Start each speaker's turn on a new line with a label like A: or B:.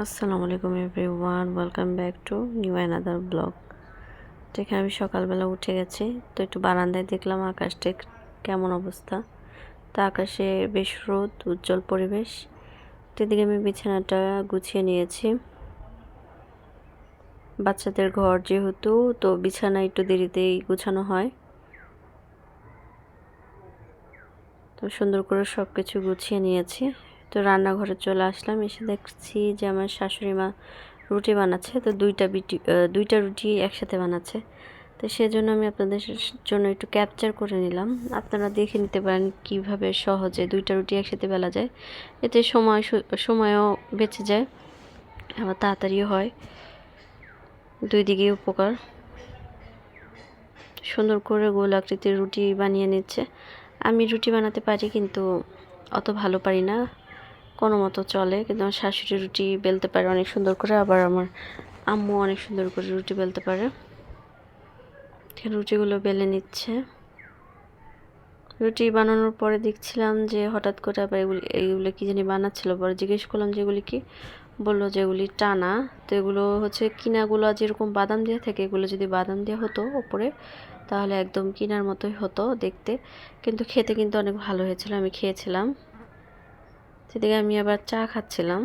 A: আসসালামু আলাইকুম everyone, welcome back to new another blog. তো এখানে আমি সকালবেলা উঠে গেছি, তো একটু বারান্দায় দেখলাম আকাশটা কেমন অবস্থা। তো আকাশে বেশ রোদ, উজ্জ্বল পরিবেশ। তো এদিকে আমি বিছানাটা গুছিয়ে নিয়েছি। বাচ্চাদের ঘর যেহেতু, তো বিছানা একটু দেরিতেই গুছানো হয়। তো সুন্দর করে সব কিছু গুছিয়ে নিয়েছি। তো রান্নাঘরে চলে আসলাম, এসে দেখছি যে আমার শাশুড়ি মা রুটি বানাচ্ছে। তো দুইটা বিটি দুইটা রুটি একসাথে বানাচ্ছে। তো সেজন্য আমি আপনাদের জন্য একটু ক্যাপচার করে নিলাম। আপনারা দেখে নিতে পারেন কীভাবে সহজে দুইটা রুটি একসাথে বেলা যায়। এতে সময় সময়ও বেঁচে যায়, আবার তাড়াতাড়িও হয়। দুই দিকে উপকার। সুন্দর করে গোল আকৃতির রুটি বানিয়ে নিচ্ছে। আমি রুটি বানাতে পারি, কিন্তু অত ভালো পারি না। কোনো মতো চলে, কিন্তু আমার শাশুড়ি রুটি বেলতে পারে অনেক সুন্দর করে, আবার আমার আম্মু অনেক সুন্দর করে রুটি বেলতে পারে। রুটিগুলো বেলে নিচ্ছে। রুটি বানানোর পরে দেখছিলাম যে হঠাৎ করে আবার এগুলি এইগুলো কী জানি বানাচ্ছিল, পরে জিজ্ঞেস করলাম যে এগুলি কি? বলল যে এগুলি টানা। তো এগুলো হচ্ছে কিনাগুলো যেরকম বাদাম দেওয়া থাকে, এগুলো যদি বাদাম দেওয়া হতো ওপরে, তাহলে একদম কিনার মতোই হতো দেখতে। কিন্তু খেতে কিন্তু অনেক ভালো হয়েছিল, আমি খেয়েছিলাম। সেদিকে আমি আবার চা খাচ্ছিলাম।